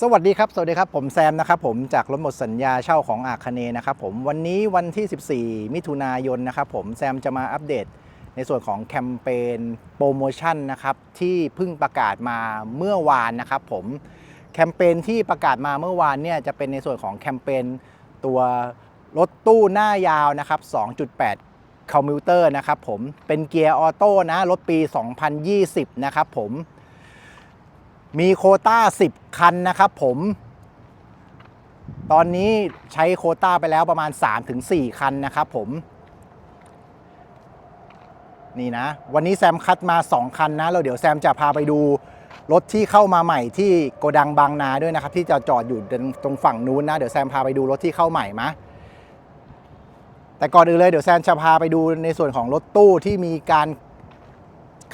สวัสดีครับ สวัสดีครับ ผมแซมนะครับผมจากรถหมดสัญญาเช่าของอาคเนนะครับผมวันนี้วันที่ 14 มิถุนายนนะครับผมแซมจะมาอัปเดตในส่วนของแคมเปญโปรโมชั่นนะครับที่เพิ่งประกาศมาเมื่อวานนะครับผมแคมเปญที่ประกาศมาเมื่อวานเนี่ยจะเป็นในส่วนของแคมเปญตัวรถตู้หน้ายาวนะครับ 2.8 คอมมิวเตอร์นะครับผมเป็นเกียร์ออโต้นะรถปี 2020 นะครับผม มีโคต้า 10 คันนะครับผม ตอนนี้ใช้โคต้าไปแล้วประมาณ 3-4 คันนะครับผม นี่นะ วันนี้แซมคัดมา 2 คันนะแล้วเดี๋ยวแซมจะพาไปดูรถที่เข้ามาใหม่ที่โกดังบางนาด้วยนะครับ ที่จะจอดอยู่ตรงฝั่งนู้นนะ เดี๋ยวแซมพาไปดูรถที่เข้าใหม่มะแต่ก่อนอื่นเลยเดี๋ยวแซมจะพาไปดูในส่วนของรถตู้ที่มีการ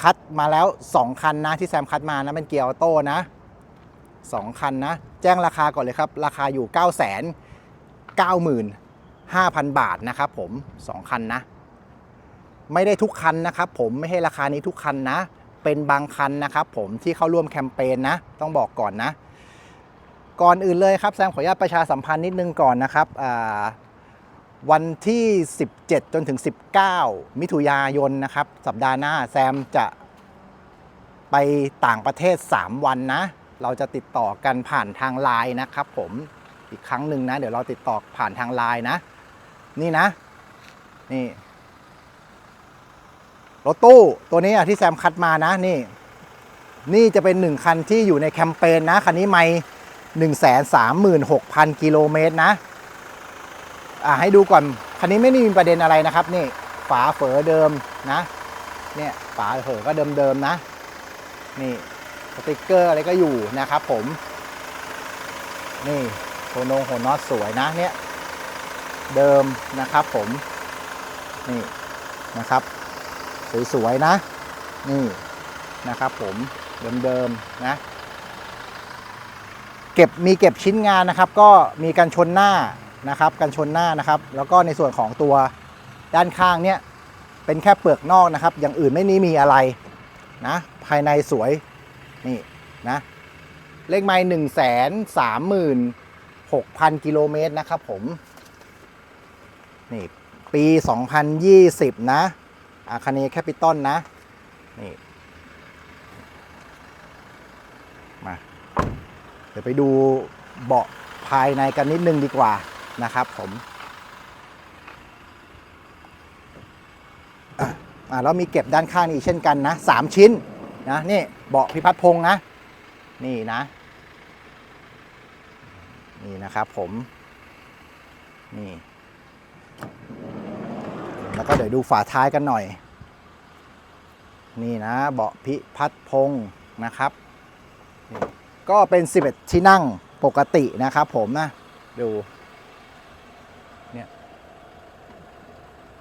คัดมาแล้ว 2 คันนะที่แซมคัดมานะเป็นเกียร์ออโต้นะ 2 คันนะ แจ้งราคาก่อนเลยครับ ราคาอยู่ 9 9 5 0 0 0 บาทนะครับผม 2 คันนะ ไม่ได้ทุกคันนะครับผมไม่ให้ราคานี้ทุกคันนะ เป็นบางคันนะครับผมที่เข้าร่วมแคมเปญนะ ต้องบอกก่อนนะ ก่อนอื่นเลยครับแซมขออนุญาตประชาสัมพันธ์นิดนึงก่อนนะครับอ่า วันที่ 17 จนถึง 19 มิถุนายนนะครับ สัปดาห์หน้าแซมจะไปต่างประเทศ 3 วันนะ เราจะติดต่อกันผ่านทางไลน์นะครับผมอีกครั้งหนึ่งนะ เดี๋ยวเราติดต่อผ่านทางไลน์นะ นี่นะ นี่รถตู้ตัวนี้ที่แซมคัดมานะนี่ นี่จะเป็นหนึ่งคันที่อยู่ในแคมเปญนะ คันนี้ไม่หนึ่งแสนสามหมื่นหกพันกิโลเมตรนะ อ่าให้ดูก่อนคันนี้ไม่ได้มีประเด็นอะไรนะครับนี่ฝาเฝอเดิมนะ เนี่ยฝาเฝอก็เดิมๆนะ นี่สติกเกอร์อะไรก็อยู่นะครับผม นี่โคนงโหน็อตสวยนะเนี่ยเดิมนะครับผม นี่นะครับสวยๆนะ นี่นะครับผมเดิมๆนะ เก็บมีเก็บชิ้นงานนะครับ ก็มีกันชนหน้า นะครับกันชนหน้านะครับ แล้วก็ในส่วนของตัวด้านข้างเนี่ยเป็นแค่เปลือกนอกนะครับ อย่างอื่นไม่นี้มีอะไรนะภายในสวยนี่นะเลขไม้หนึ่งแสนสามหมื่นหกพันกิโลเมตรนะครับผมนี่ปี 2020 นะอาคาเนแคปิตอลนะนี่มาเดี๋ยวไปดูเบาะภายในกันนิดนึงดีกว่า นะครับผมอะอะแล้วมีเก็บด้านข้างนี้อีกเช่นกันนะสามชิ้นนะนี่เบาะพิพัฒน์พงษ์นะ นี่นะ นี่นะครับผมนี่แล้วก็เดี๋ยวดูฝาท้ายกันหน่อย นี่นะเบาะพิพัฒน์พงษ์นะครับ ก็เป็น 11 ที่นั่งปกตินะครับผมนะ ดู เนี่ย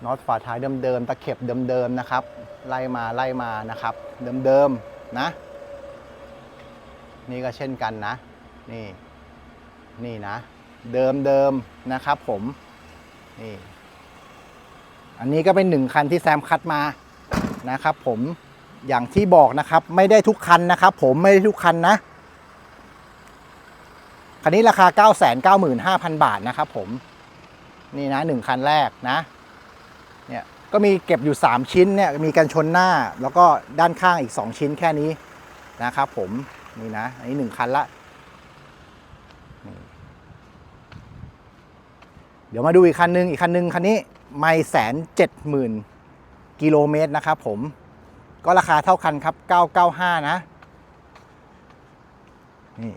น็อตฝาท้ายเดิมๆตะเข็บเดิมๆนะครับ ไล่มาไล่มานะครับ เดิมๆนะ นี่ก็เช่นกันนะ นี่ นี่นะ เดิมๆนะครับ ผมนี่อันนี้ก็เป็นหนึ่งคันที่แซมคัดมานะครับ ผมอย่างที่บอกนะครับ ไม่ได้ทุกคันนะครับ ผมไม่ได้ทุกคันนะคันนี้ราคา 995,000 บาทนะครับผม นี่นะหนึ่งคันแรกนะ เนี่ยก็มีเก็บอยู่ 3 ชิ้นเนี่ยมีกันชนหน้าแล้วก็ด้านข้างอีก 2 ชิ้นแค่นี้นะครับผมนี่นะอันนี้หนึ่งคันละเดี๋ยวมาดูอีกคันหนึงอีกคันหนึงคันนี้ไม่แสนเจ็ดหมื่นกิโลเมตรนะครับผมก็ราคาเท่าคันครับ 995 นะนี่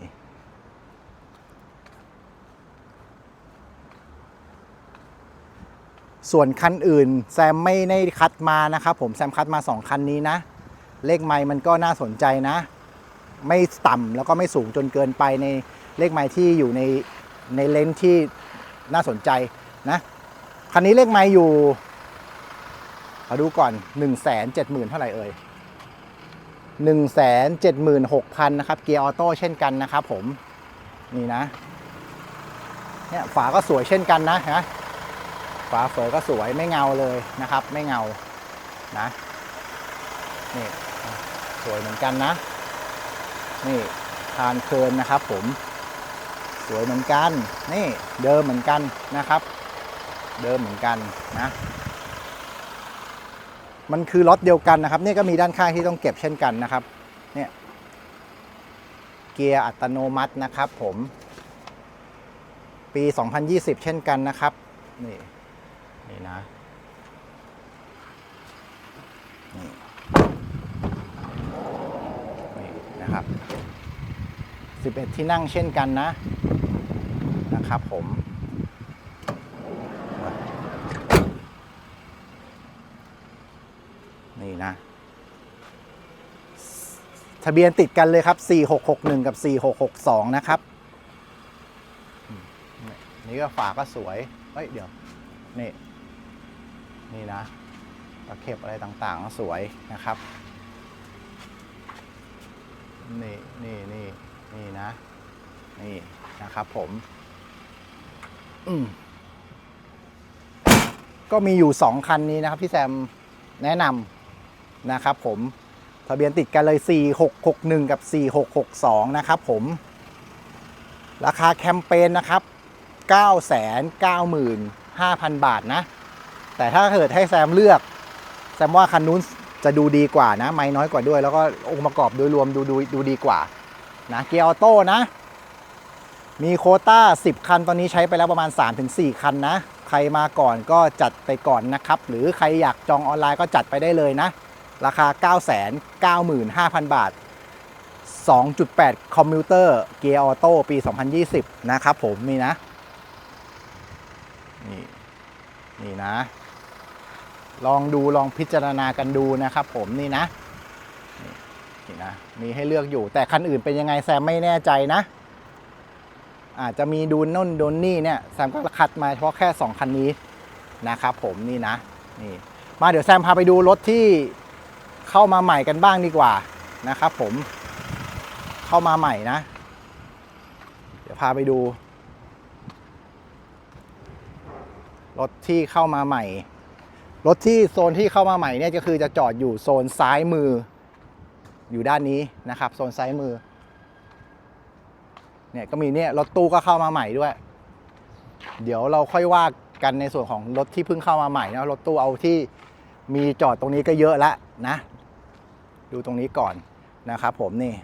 ส่วนคันอื่นแซมไม่ได้คัดมานะครับผมแซมคัดมา 2 คันนี้นะ เลขไม้มันก็น่าสนใจนะ ไม่ต่ำแล้วก็ไม่สูงจนเกินไปในเลขไม้ที่อยู่ในในเลนส์ที่น่าสนใจนะคันนี้เลขไม้อยู่ขอดูก่อน 1 7 0 0 0 0เท่าไหร่เอ่ย1 7 6 0 0 0นะครับเกียร์ออโต้เช่นกันนะครับผม นี่นะเนี่ยฝาก็สวยเช่นกันนะนะ ฝาเฟอก็สวยไม่เงาเลยนะครับ ไม่เงานะนี่สวยเหมือนกันนะ นี่ทานเคินนะครับ ผมสวยเหมือนกัน นี่เดิมเหมือนกันนะครับ เดิมเหมือนกันนะ มันคือรถเดียวกันนะครับ นี่ก็มีด้านข้างที่ต้องเก็บเช่นกันนะครับ เนี่ยเกียร์อัตโนมัตินะครับ ผม ปี 2020 เช่นกันนะครับ นี่ นี่นะนี่นี่นะครับ 11 ที่นั่งเช่นกันนะนะครับผมนี่นะ ทะเบียนติดกันเลยครับ 4661 กับ 4662 นะครับ นี่ก็ฝาก็สวย เฮ้ย เดี๋ยว นี่ นี่นะตะเข็บอะไรต่างๆก็สวยนะครับ นี่นี่นี่นี่นะ นี่นะครับผม อืมก็มีอยู่ 2 คันนี้นะครับพี่แซมแนะนำนะครับผมทะเบียนติดกันเลย 4661 กับ 4662 นะครับผม ราคาแคมเปญนะครับ 995,000 บาทนะ แต่ถ้าเกิดให้แซมเลือก แซมว่าคันนู้นจะดูดีกว่านะ ไม่น้อยกว่าด้วย แล้วก็องค์ประกอบโดยรวมดูดูดูดีกว่านะเกียร์ออโต้นะ มีโคต้า 10 คันตอนนี้ใช้ไปแล้วประมาณ 3-4 คันนะ ใครมาก่อนก็จัดไปก่อนนะครับ หรือใครอยากจองออนไลน์ก็จัดไปได้เลยนะ ราคา 995,000 บาท 2.8 คอมพิวเตอร์เกียร์ออโต้ปี 2020 นะครับผมนี่นะ นี่ นี่นะ ลองดูลองพิจารณากันดูนะครับผมนี่นะนี่นะมีให้เลือกอยู่ แต่คันอื่นเป็นยังไงแซมไม่แน่ใจนะ อาจจะมีดูน่นดูนี่เนี่ยแซมก็คัดมาเฉพาะแค่ 2 คันนี้นะครับผมนี่นะนี่มาเดี๋ยวแซมพาไปดูรถที่เข้ามาใหม่กันบ้างดีกว่านะครับผมเข้ามาใหม่นะ เดี๋ยวพาไปดู รถที่เข้ามาใหม่ รถที่โซนที่เข้ามาใหม่เนี่ยก็คือจะจอดอยู่โซนซ้ายมือ อยู่ด้านนี้นะครับ โซนซ้ายมือเนี่ยก็มีเนี่ยรถตู้ก็เข้ามาใหม่ด้วย เดี๋ยวเราค่อยว่ากันในส่วนของรถที่เพิ่งเข้ามาใหม่นะรถตู้เอาที่มีจอดตรงนี้ก็เยอะแล้วนะ ดูตรงนี้ก่อนนะครับผมนี่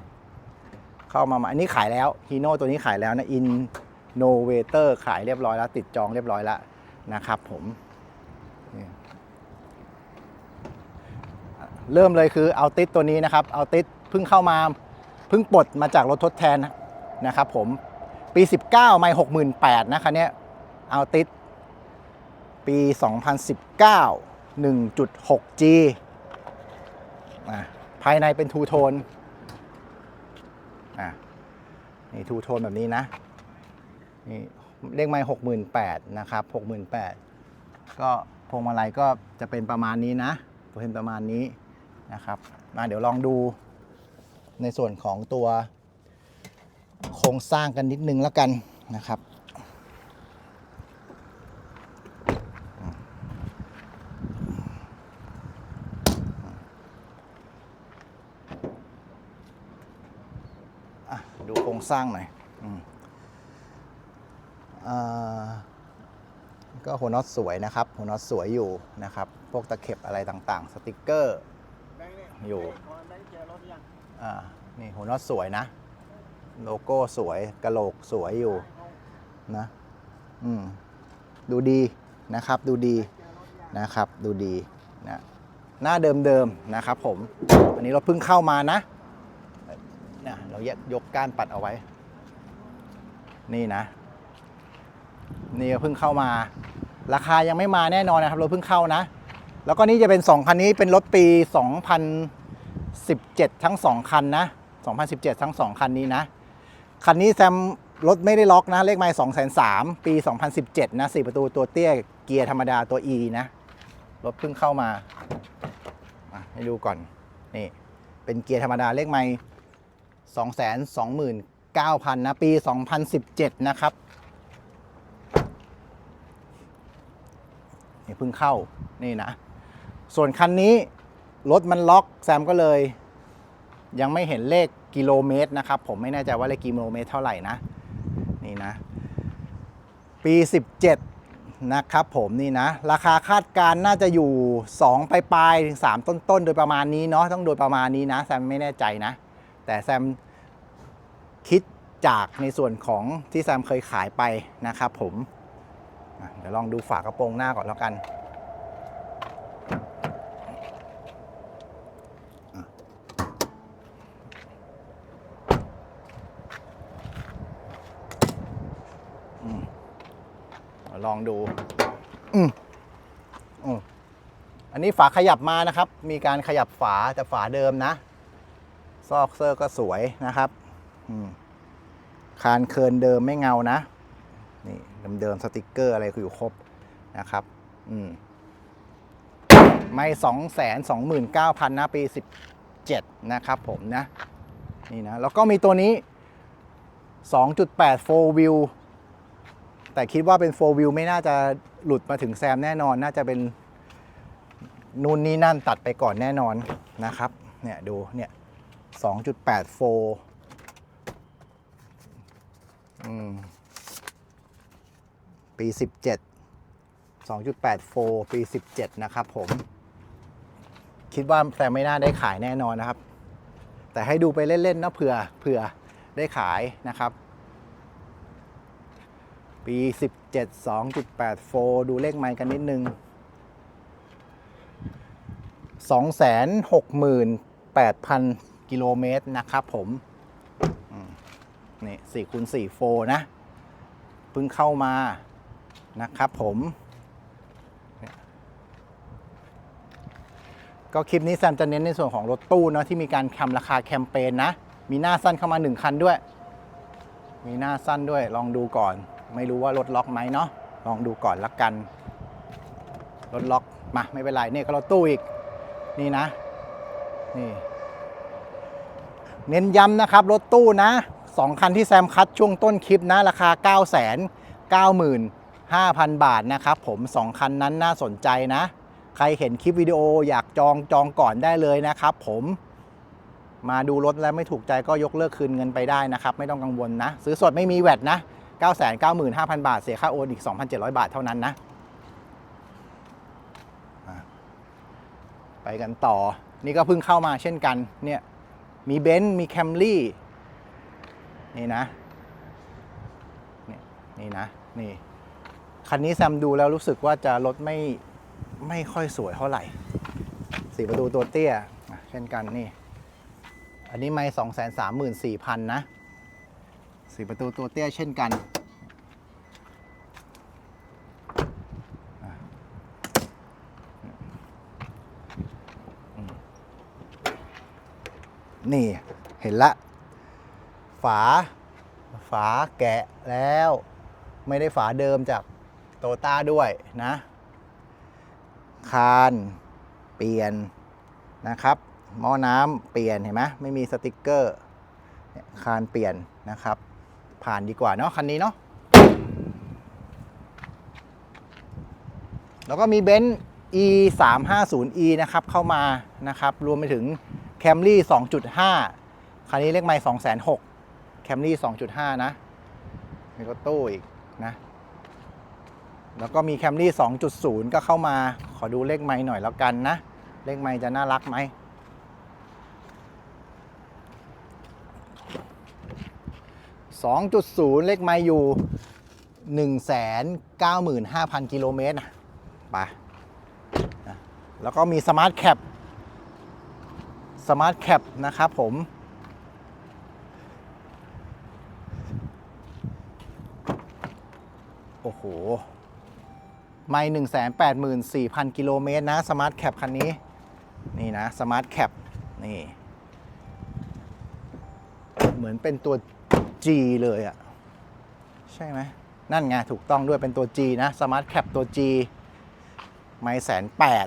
เข้ามาใหม่อันนี้ขายแล้วฮีโน่ตัวนี้ขายแล้วนะอินโนเวเตอร์ขายเรียบร้อยแล้ว ติดจองเรียบร้อยแล้วนะครับผม เริ่มเลยคือเอาติดตัวนี้นะครับเอาติดเพิ่งเข้ามาเพิ่งปลดมาจากรถทดแทนนะครับผมปี 19 ไม่ 68นะคันเนี้ยเอาติดปี 2019 1.6G อะภายในเป็นทูโทนอะนี่ทูโทนแบบนี้นะนี่เลขไม้หกหมื่นแปดนะครับหกหมื่นแปดก็พวงมาลัยก็จะเป็นประมาณนี้นะเป็นประมาณนี้ นะครับ มาเดี๋ยวลองดูในส่วนของตัวโครงสร้างกันนิดนึงแล้วกันนะครับ ดูโครงสร้างหน่อยก็หัวน็อตสวยนะครับ หัวน็อตสวยอยู่นะครับ พวกตะเข็บอะไรต่างๆ สติกเกอร์ อยู่อ่านี่หัวน็อตสวยนะ โลโก้สวยกระโหลกสวยอยู่นะอืมดูดีนะครับดูดีนะครับดูดีนะหน้าเดิมๆนะครับผม อันนี้เราเพิ่งเข้ามานะเนี่ยเราแยกยกก้านปัดเอาไว้ นี่นะ นี่ก็เพิ่งเข้ามา ราคายังไม่มาแน่นอนนะครับรถเพิ่งเข้านะ แล้วก็นี่จะเป็น 2 คันนี้เป็นรถปี 2017 ทั้ง 2 คันนะ 2017 ทั้ง 2 คันนี้นะ คันนี้แซมรถไม่ได้ล็อกนะ เลขไมล์2 0 0 0ปี 2017 นะ 4 ประตูตัวเตี้ย เกียร์ธรรมดาตัว E นะ รถเพิ่งเข้ามา ให้ดูก่อน นี่ เป็นเกียร์ธรรมดาเลขไมล์229,000 นะ ปี 2017 นะครับนี่เพิ่งเข้านี่นะ ส่วนคันนี้รถมันล็อกแซมก็เลย ยังไม่เห็นเลขกิโลเมตรนะครับ ผมไม่แน่ใจว่าเลขกิโลเมตรเท่าไหร่นะ นี่นะ ปี 17 นะครับผมนี่นะ ราคาคาดการณ์น่าจะอยู่ 2 ปลายปลายๆถึง3ต้นต้นๆ โดยประมาณนี้เนาะต้องโดยประมาณนี้นะ แซมไม่แน่ใจนะ แต่แซมคิดจากในส่วนของที่แซมเคยขายไปนะครับผมเดี๋ยวลองดูฝากระโปรงหน้าก่อนแล้วกัน ลองดูอืมอืมอันนี้ฝาขยับมานะครับ มีการขยับฝาแต่ฝาเดิมนะ ซอกเซอร์ก็สวยนะครับอืมคานเคินเดิมไม่เงานะ นี่เดิมๆสติกเกอร์อะไรก็อยู่ครบนะครับ อืมไม่สองแสนสองหมื่นเก้าพันนะปีสิบเจ็ดนะครับผมนะ นี่นะ แล้วก็มีตัวนี้ 2.8 4 wheel แต่คิดว่าเป็น 4 wheel ไม่น่าจะหลุดมาถึงแซมแน่นอน น่าจะเป็นนู่นนี่นั่นตัดไปก่อนแน่นอนนะครับ เนี่ยดูเนี่ย2.8 4อืมปี 17 2.8 4ปี 17 นะครับผม คิดว่าแซมไม่น่าได้ขายแน่นอนนะครับ แต่ให้ดูไปเล่น ๆ นะเผื่อเผื่อได้ขายนะครับ ปี 17 2.84ดูเลขไมค์กันนิดนึง 268,000 กิโลเมตรนะครับผม นี่4คูณ4โฟนะ เพิ่งเข้ามานะครับผม ก็คลิปนี้แซมจะเน้นในส่วนของรถตู้เนาะที่มีการทำราคาแคมเปญนะมีหน้าสั้นเข้ามา 1 คันด้วย มีหน้าสั้นด้วยลองดูก่อน ไม่รู้ว่ารถล็อกไหมเนาะลองดูก่อนละกันรถล็อกมาไม่เป็นไรเนี่ยก็รถตู้อีกนี่นะนี่เน้นย้ำนะครับรถตู้นะสองคันที่แซมคัดช่วงต้นคลิปนะ ราคา 9 9 5 0 0 0 บาทนะครับผม 2 คันนั้นน่าสนใจนะ ใครเห็นคลิปวิดีโออยากจองจองก่อนได้เลยนะครับผมมาดูรถแล้วไม่ถูกใจก็ยกเลิกคืนเงินไปได้นะครับ ไม่ต้องกังวลนะ ซื้อสดไม่มีแวดนะ 995,000 บาท เสียค่าโอนอีก 2,700 บาทเท่านั้นนะ ไปกันต่อ นี่ก็เพิ่งเข้ามาเช่นกัน เนี่ย มีเบนซ์ มีแคมรี่ นี่นะ นี่นะ นี่ คันนี้แซมดูแล้วรู้สึกว่าจะรถไม่ ไม่ค่อยสวยเท่าไหร่สี่ประตูตัวเตี้ย เช่นกันนี่ อันนี้ไม่สองแสนสามหมื่นสี่พันนะ สี่ประตูตัวเตี้ยเช่นกันนี่เห็นละ ฝา ฝาแกะแล้ว ไม่ได้ฝาเดิมจากโตต้าด้วยนะ คานเปลี่ยนนะครับ หม้อน้ำเปลี่ยนเห็นไหมไม่มีสติกเกอร์ คานเปลี่ยนนะครับ ผ่านดีกว่าเนาะคันนี้เนาะแล้วก็มีเบนซ์ e 3 5 0 e นะครับเข้ามานะครับรวมไปถึง Camry 2.5 คันนี้เลขไม่2 6 0 0 0 Camry 2.5 นะมีรถตู้อีกนะแล้วก็มี Camry 2.0 ก็เข้ามาขอดูเลขไม้หน่อยแล้วกันนะ เลขไม้จะน่ารักไหม 2.0 เลขไม้อยู่ 195,000 กิโลเมตรนะไปแล้วก็มีสมาร์ทแคปสมาร์ทแคปนะครับผม โอ้โห ไม่หนึ่งแสนแปดหมื่นสี่พันกิโลเมตรนะ สมาร์ทแคปคันนี้ นี่นะ สมาร์ทแคปนี่ เหมือนเป็นตัว G เลยอะใช่ไหมนั่นไงถูกต้องด้วยเป็นตัว G นะสมาร์ทแคปตัว G ไม่แสนแปด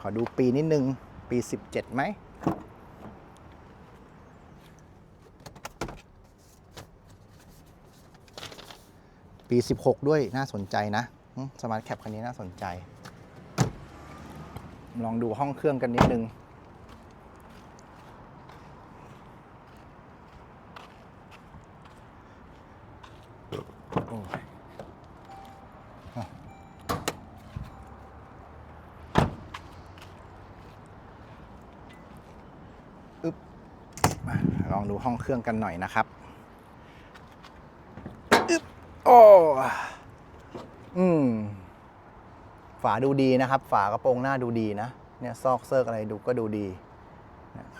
ขอดูปีนิดนึง ปี 17ไหมปี 16 ด้วยน่าสนใจนะสมาร์ทแคปคันนี้น่าสนใจ ลองดูห้องเครื่องกันนิดนึง ป ล องดูห้องเครื่องกันหน่อยนะครับโอ้อืม ฝาดูดีนะครับ ฝากระโปรงหน้าดูดีนะ เนี่ยซอกเซิร์กอะไรดูก็ดูดี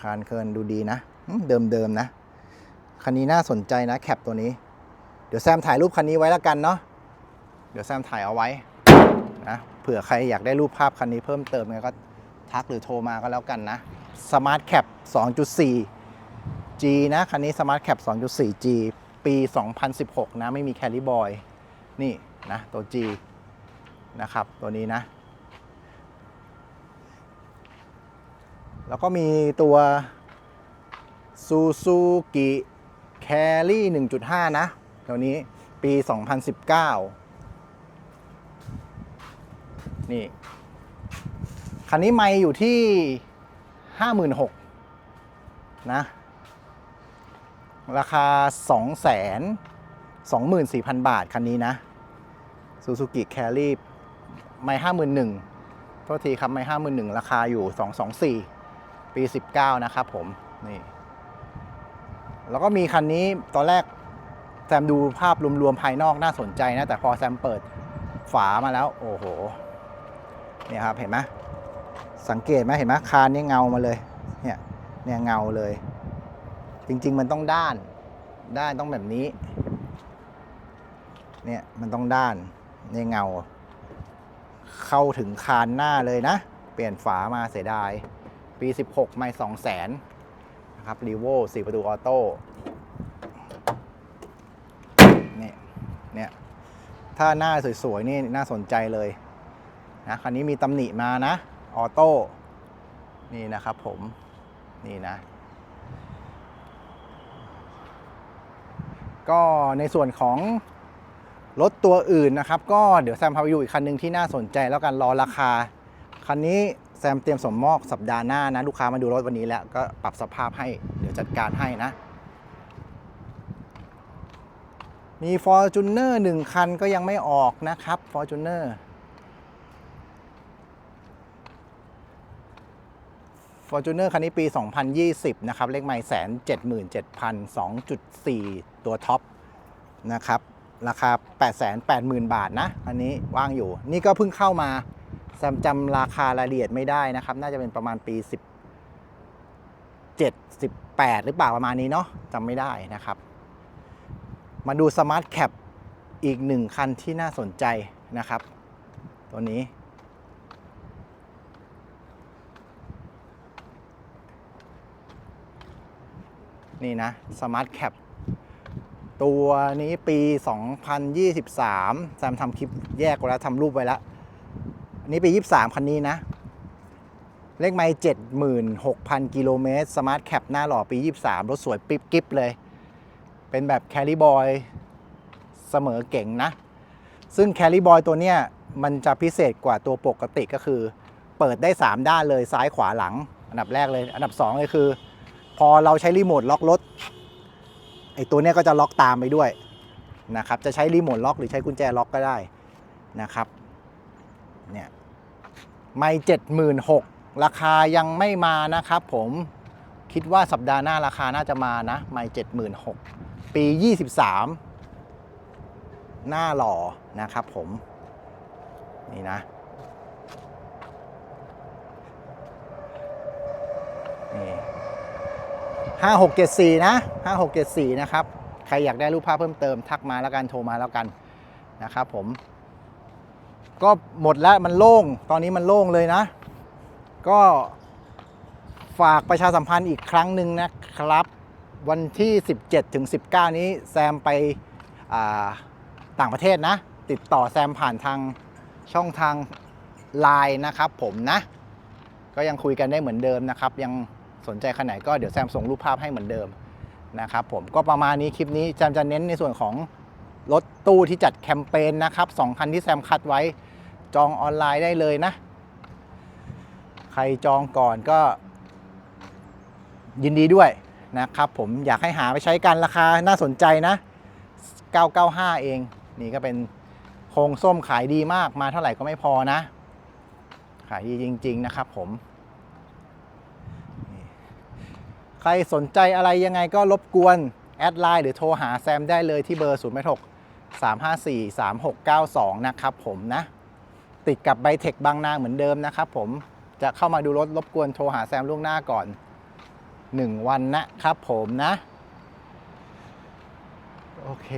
คานเคินดูดีนะ เดิมเดิมนะ คันนี้น่าสนใจนะแคปตัวนี้ เดี๋ยวแซมถ่ายรูปคันนี้ไว้แล้วกันเนาะ เดี๋ยวแซมถ่ายเอาไว้นะเผื่อใครอยากได้รูปภาพคันนี้เพิ่มเติมไงก็ทักหรือโทรมาก็แล้วกันนะ Smart Cap 2.4 G นะ คันนี้ Smart Cap 2.4 G ปี 2016 นะ ไม่มีแคลิบอย นี่นะ ตัว G นะครับ ตัวนี้นะ แล้วก็มีตัว Suzuki Carry 1.5 นะ ตัวนี้ปี 2019 นี่ คันนี้ไม่อยู่ที่ 56,000นะ ราคา 2 24,000 บาท คันนี้นะ Suzuki Carry ไม่51,000โทษทีครับไม่51,000ราคาอยู่ 224 ปี 19 นะครับผม นี่ แล้วก็มีคันนี้ตอนแรกแซมดูภาพรวมๆภายนอกน่าสนใจนะ แต่พอแซมเปิดฝามาแล้ว โอ้โห เนี่ยครับเห็นไหมสังเกตไหมเห็นไหมคานนี่เงามาเลย เนี่ยเนี่ยเงาเลย จริง ๆ มันต้องด้าน ด้านต้องแบบนี้ เนี่ยมันต้องด้านเนี่ยเงา เข้าถึงคานหน้าเลยนะ เปลี่ยนฝามาเสียดาย ปี 16 ไม่2 0 0 0 0นนะครับรีโว4ประตูออโต้เนี่ยเนี่ยถ้าหน้าสวยๆ นี่น่าสนใจเลยนะคันนี้มีตำหนิมานะ ออโต้ นี่นะครับผม นี่นะ ก็ในส่วนของรถตัวอื่นนะครับ ก็เดี๋ยวแซมพาไปดูอีกคันหนึ่งที่น่าสนใจแล้วกันรอราคา คันนี้แซมเตรียมสมมอกสัปดาห์หน้านะ ลูกค้ามาดูรถวันนี้แล้วก็ปรับสภาพให้เดี๋ยวจัดการให้นะ มี Fortuner หนึ่งคันก็ยังไม่ออกนะครับ Fortuner คันนี้ปี 2020 นะครับ เลขไม่แสนเจ็ดหมื่นเจ็ดพันสองจุดสี่ตัวท็อปนะครับ ราคา 8 8 0 0 0 0 บาทนะ อันนี้ว่างอยู่ นี่ก็เพิ่งเข้ามาแซมจำราคารายละเอียดไม่ได้นะครับ น่าจะเป็นประมาณปี 17 18 หรือเปล่าประมาณนี้เนาะจำไม่ได้นะครับ มาดู Smart Cap อีกหนึ่งคันที่น่าสนใจนะครับ ตัวนี้ นี่นะ Smart Cap ตัวนี้ปี 2023 แซมทำคลิปแยกไว้แล้วทำรูปไว้แล้วอันนี้ปี 23 คันนี้นะ เลขไม่76,000 กิโลเมตร สมาร์ทแคปหน้าหล่อปี 23 รถสวยปิ๊บกิ๊บเลย เป็นแบบแคลิบอยเสมอเก่งนะ ซึ่งแคลิบอยตัวเนี้ยมันจะพิเศษกว่าตัวปกติก็คือ เปิดได้ 3 ด้านเลยซ้ายขวาหลัง อันดับแรกเลย อันดับ 2 เลยคือ พอเราใช้รีโมทล็อกรถไอตัวเนี้ยก็จะล็อกตามไปด้วยนะครับจะใช้รีโมทล็อกหรือใช้กุญแจล็อกก็ได้นะครับเนี่ยไม่เจ็ดหมื่นหกราคายังไม่มานะครับผมคิดว่าสัปดาห์หน้าราคาน่าจะมานะไม่เจ็ดหมื่นหกปี 23 หน้าหล่อนะครับผมนี่นะนี่ ห้าหกเจ็ดสี่นะห้าหกเจ็ดสี่นะครับ ใครอยากได้รูปภาพเพิ่มเติมทักมาแล้วกันโทรมาแล้วกันนะครับผม ก็หมดแล้วมันโล่ง ตอนนี้มันโล่งเลยนะ ก็ฝากประชาสัมพันธ์อีกครั้งหนึ่งนะครับ วันที่ 17ถึง19 นี้แซมไปต่างประเทศนะ ติดต่อแซมผ่านทางช่องทางไลน์นะครับผมนะ ก็ยังคุยกันได้เหมือนเดิมนะครับยัง สนใจขนาดไหนก็เดี๋ยวแซมส่งรูปภาพให้เหมือนเดิมนะครับผมก็ประมาณนี้คลิปนี้แซมจะเน้นในส่วนของรถตู้ที่จัดแคมเปญนะครับสองคันที่แซมคัดไว้จองออนไลน์ได้เลยนะ ใครจองก่อนก็ ยินดีด้วยนะครับผมอยากให้หาไปใช้กันราคาน่าสนใจนะ 995 เอง นี่ก็เป็นโครงส้มขายดีมากมาเท่าไหร่ก็ไม่พอนะ ขายดีจริง ๆ นะครับผม นี่รสนใจอะไรยังไงก็รบกวน แอดไลน์หรือโทรหาแซมได้เลยที่เบอร์ 0 6 354 3692 นะครับผมนะ ติดกับไบเทคบางนาเหมือนเดิมนะครับผมจะเข้ามาดูรถรบกวนโทรหาแซมล่วงหน้าก่อน 1 วันนะครับผมนะ โอเค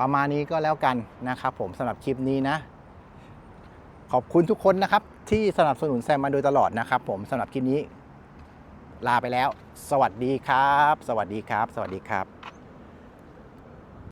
ประมาณนี้ก็แล้วกันนะครับผมสำหรับคลิปนี้นะ ขอบคุณทุกคนนะครับ ที่สนับสนุนแซมมาโดยตลอดนะครับผมสำหรับคลิปนี้ ลาไปแล้ว สวัสดีครับ สวัสดีครับ สวัสดีครับ